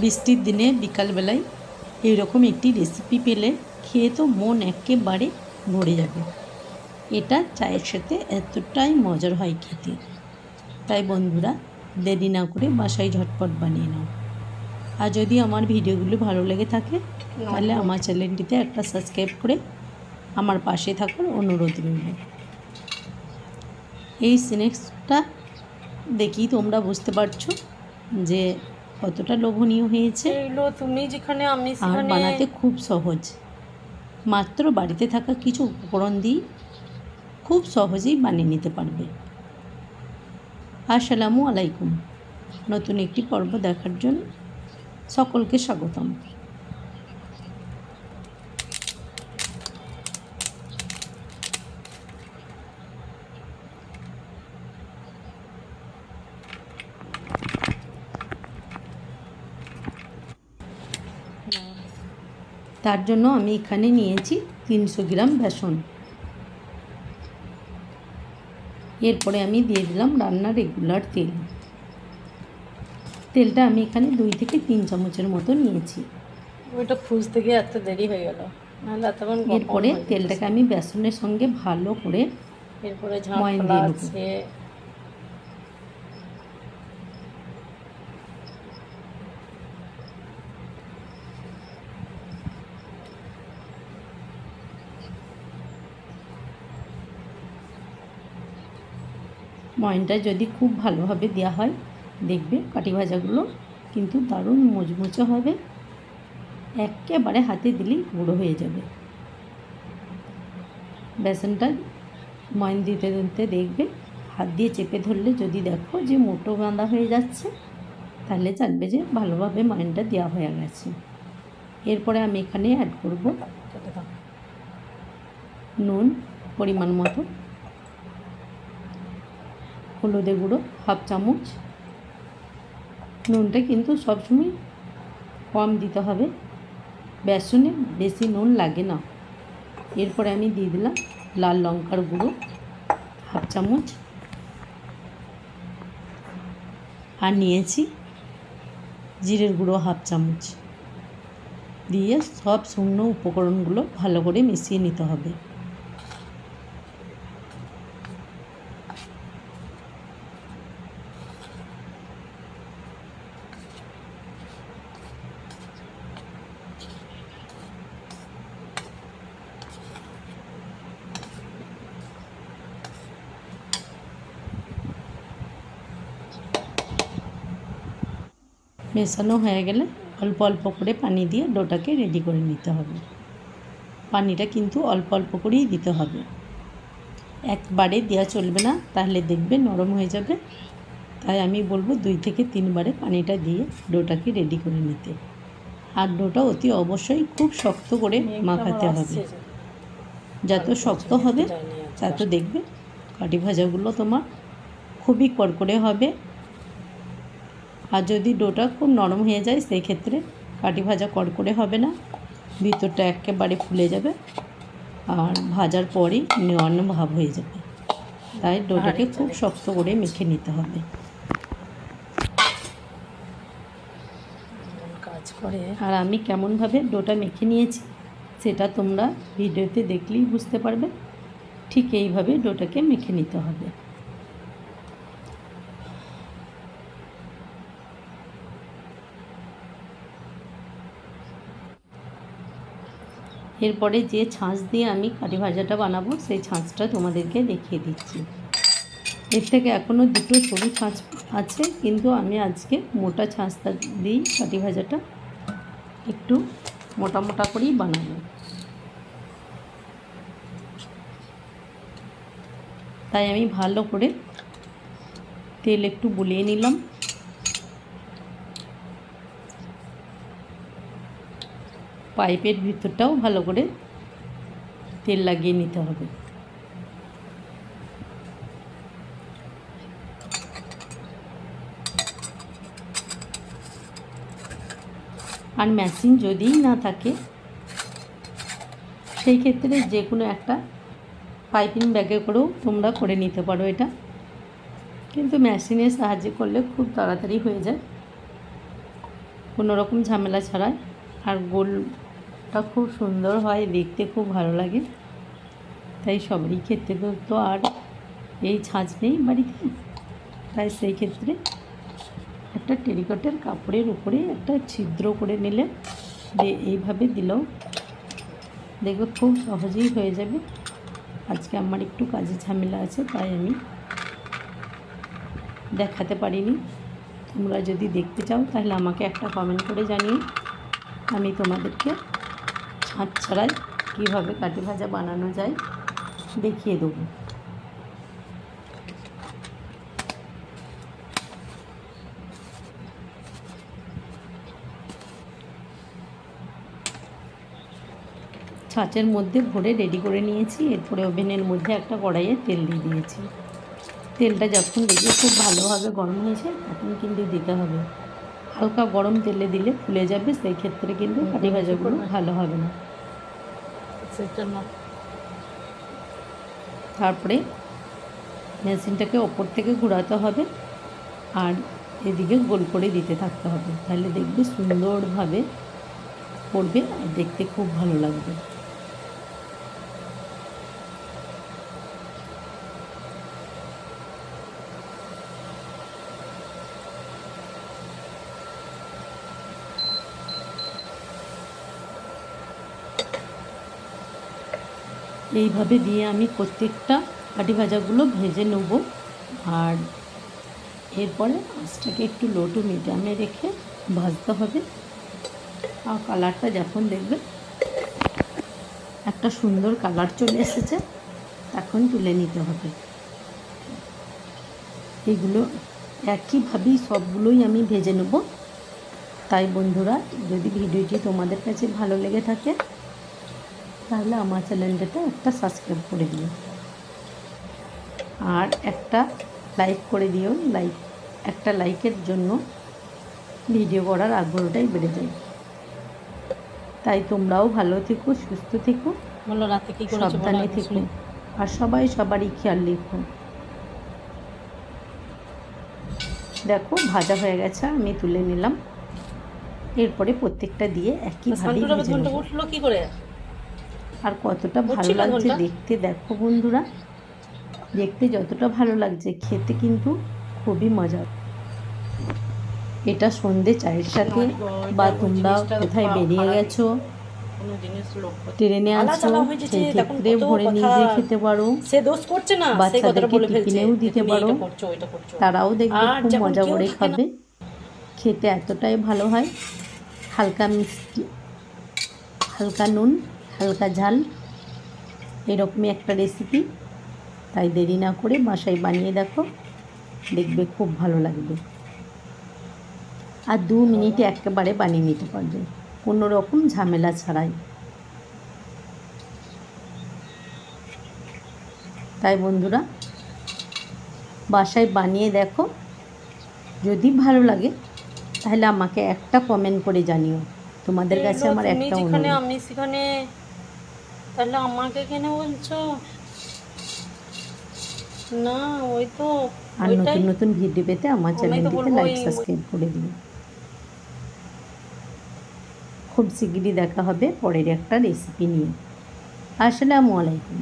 বৃষ্টির দিনে বিকালবেলায় এইরকম একটি রেসিপি পেলে খেয়ে তো মন একেবারে ভরে যাবে। এটা চায়ের সাথে এতটাই মজার হয় খেতে। তাই বন্ধুরা দেরি না করে বাসায় ঝটপট বানিয়ে নাও। আর যদি আমার ভিডিওগুলো ভালো লেগে থাকে তাহলে আমার চ্যানেলটিতে একটা সাবস্ক্রাইব করে আমার পাশে থাকার অনুরোধ রইল। এই স্ন্যাক্সটা দেখি তোমরা বুঝতে পারছ যে কতটা লোভনীয় হয়েছে। তুমি যেখানে আমি আর বানাতে খুব সহজ। মাত্র বাড়িতে থাকা কিছু উপকরণ দিই খুব সহজেই বানিয়ে নিতে পারবে। আসসালামু আলাইকুম। নতুন একটি পর্ব দেখার জন্য সকলকে স্বাগতম। তার জন্য আমি এখানে নিয়েছি তিনশো গ্রাম বেসন। এরপরে আমি দিয়ে দিলাম রান্নার রেগুলার তেল। তেলটা আমি এখানে দুই থেকে তিন চামচের মতো নিয়েছি। ওইটা খুঁজতে গিয়ে এত দেরি হয়ে গেল। এরপরে তেলটাকে আমি বেসনের সঙ্গে ভালো করে এরপরে ময়ান দিয়ে ময়নটা যদি খুব ভালোভাবে দেওয়া হয় দেখবে কাটি ভাজাগুলো কিন্তু দারুণ মুচমুচে হবে। একেবারে হাতে দিলেই গুঁড়ো হয়ে যাবে। বেসনটা ময়ন দিতে দিতে দেখবে হাত দিয়ে চেপে ধরলে যদি দেখো যে মোটো গাঁদা হয়ে যাচ্ছে তাহলে জানবে যে ভালোভাবে ময়নটা দেওয়া হয়ে গেছে। এরপরে আমি এখানে অ্যাড করব নুন পরিমাণ মতো। হলুদের গুঁড়ো, হাফ চামচ। নুনটা কিন্তু সবসময় কম দিতে হবে। বেসনে বেশি নুন লাগে না। এরপরে আমি দিয়ে দিলাম লাল লঙ্কার গুঁড়ো, হাফ চামচ। আর নিয়েছি জিরের গুঁড়ো, হাফ চামচ। দিয়ে সব শুকনো উপকরণগুলো ভালো করে মিশিয়ে নিতে হবে। মেশানো হয়ে গেলে অল্প অল্প করে পানি দিয়ে ডোটাকে রেডি করে নিতে হবে। পানিটা কিন্তু অল্প অল্প করেই দিতে হবে। একবারে দেওয়া চলবে না তাহলে দেখবে নরম হয়ে যাবে। তাই আমি বলব দুই থেকে তিনবারে পানিটা দিয়ে ডোটাকে রেডি করে নিতে। আর ডোটা অতি অবশ্যই খুব শক্ত করে মাখাতে হবে। যত শক্ত হবে তত দেখবে কাঠি ভাজাগুলো তোমার খুবই কড়কড়ে হবে। আর যদি ডোটা খুব নরম হয়ে যায় সেই ক্ষেত্রে কাঠি ভাজা কড়কড়ে হবে না। ভিতরটা একেবারে ফুলে যাবে আর ভাজার পরেই নেওয়ানো ভাব হয়ে যাবে। তাই ডোটাকে খুব শক্ত করে মেখে নিতে হবে। কাজ করে। আর আমি কেমনভাবে ডোটা মেখে নিয়েছি সেটা তোমরা ভিডিওতে দেখলেই বুঝতে পারবে। ঠিক এইভাবে ডোটাকে মেখে নিতে হবে। এরপরে যে ছাঁচ দিয়ে আমি কাঠি ভাজাটা বানাবো, সেই ছাঁচটা তোমাদেরকে দেখিয়ে দিচ্ছি। এর থেকে এখনও দুটো সরু ছাঁচ আছে, কিন্তু আমি আজকে মোটা ছাঁচটা দিয়েই কাঠি ভাজাটা একটু মোটা মোটা করেই বানাবো। তাই আমি ভালো করে তেল একটু বুলিয়ে নিলাম। পাইপের ভিতরটাও ভালো করে তেল লাগিয়ে নিতে হবে। আর মেশিন যদিই না থাকে, সেই ক্ষেত্রে যে কোনো একটা পাইপিং ব্যাগে করেও তোমরা করে নিতে পারো এটা। কিন্তু মেশিনের সাহায্যে করলে খুব তাড়াতাড়ি হয়ে যায়। কোনো রকম ঝামেলা ছাড়াই আর গোলটা খুব সুন্দর হয়, দেখতে খুব ভালো লাগে। তাই সবারই ক্ষেত্রে তো তো আর এই ছাঁচ নেই বাড়িতে। তাই সেই ক্ষেত্রে একটা টেরিকটের কাপড়ের উপরে একটা ছিদ্র করে নিলে এইভাবে দিলেও দেখবে খুব সহজেই হয়ে যাবে। আজকে আমার একটু কাজে ঝামেলা আছে, তাই আমি দেখাতে পারিনি। তোমরা যদি দেখতে চাও, তাহলে আমাকে একটা কমেন্ট করে জানিয়ে আমি তোমাদেরকে ছাঁচ ছাড়াই কীভাবে কাটি ভাজা বানানো যায় দেখিয়ে দেবো। ছাঁচের মধ্যে ভরে রেডি করে নিয়েছি। এরপরে ওভেনের মধ্যে একটা কড়াইয়ে তেল দিয়ে দিয়েছি। তেলটা যখন দেখবে খুব ভালোভাবে গরম হয়েছে, তখন কিন্তু দিতে হবে। হালকা গরম তেলে দিলে ফুলে যাবে, সেই ক্ষেত্রে কিন্তু কাটি ভাজাগুলো ভালো হবে না। তারপরে মেশিনটাকে ওপর থেকে ঘুরাতে হবে আর এদিকে গোল করে দিতে থাকতে হবে। তাহলে দেখবে সুন্দরভাবে পড়বে আর দেখতে খুব ভালো লাগবে। এইভাবে দিয়ে আমি প্রত্যেকটা কাটি ভাজাগুলো ভেজে নেব। আর এরপরে আঁচটাকে একটু লো টু মিডিয়ামে রেখে ভাজতে হবে। আর কালারটা যখন দেখবে একটা সুন্দর কালার চলে এসেছে, তখন তুলে নিতে হবে। এগুলো একইভাবেই সবগুলোই আমি ভেজে নেব। তাই বন্ধুরা, যদি ভিডিওটি তোমাদের কাছে ভালো লেগে থাকে তাহলে আমার চ্যানেলটাতে একটা সাবস্ক্রাইব করে দিও। আর একটা লাইক করে দিও। লাইক একটা লাইকের জন্য ভিডিও করার আগ্রহটাই বেড়ে যায়। তাই তোমরাও ভালো থেকো সুস্থ থেকো সাবধানে থেকো। আর সবাই সবারই খেয়াল রেখো। দেখো ভাজা হয়ে গেছে আমি তুলে নিলাম। এরপরে প্রত্যেকটা দিয়ে ঘণ্টা উঠল কি করে? আর কতটা ভালো লাগছে দেখতে। দেখো বন্ধুরা দেখতে যতটা ভালো লাগছে খেতে কিন্তু খুবই মজা এটা সন্ধে চায়ের সাথে বা এমন তোমরা কোথায় বেরিয়ে গেছো? ট্রেনে আলা আছো চালা হয়ে যেছে, সেই তখন ক্ষেত্রে কত ভরে নিয়ে যেয়ে খেতে পারো। সে দোষ করছে না বাচ্চাদেরকে টিফিনেও দিতে পারো। তারাও দেখবে খুব মজা করে খাবে। খেতে এতটাই ভালো হয় হালকা মিষ্টি হালকা নুন। হালকা ঝাল। এরকমই একটা রেসিপি তাই দেরি না করে বাসায় বানিয়ে দেখো। দেখবে খুব ভালো লাগবে। আর দু মিনিটে একেবারে বানিয়ে নিতে পারবে। কোনো রকম ঝামেলা ছাড়াই। তাই বন্ধুরা বাসায় বানিয়ে দেখো। যদি ভালো লাগে তাহলে আমাকে একটা কমেন্ট করে জানিও। তোমাদের কাছে আমার একটা অনুরোধ। আমি সেখানে তাহলে আমাকে কেন বলছো? না ওই তো আর নতুন নতুন ভিডিও পেতে আমার আমি তো চ্যানেলটিকে লাইক সাবস্ক্রাইব করে দিও। খুব শিগগিরই দেখা হবে পরের একটা রেসিপি নিয়ে। আসসালামু আলাইকুম।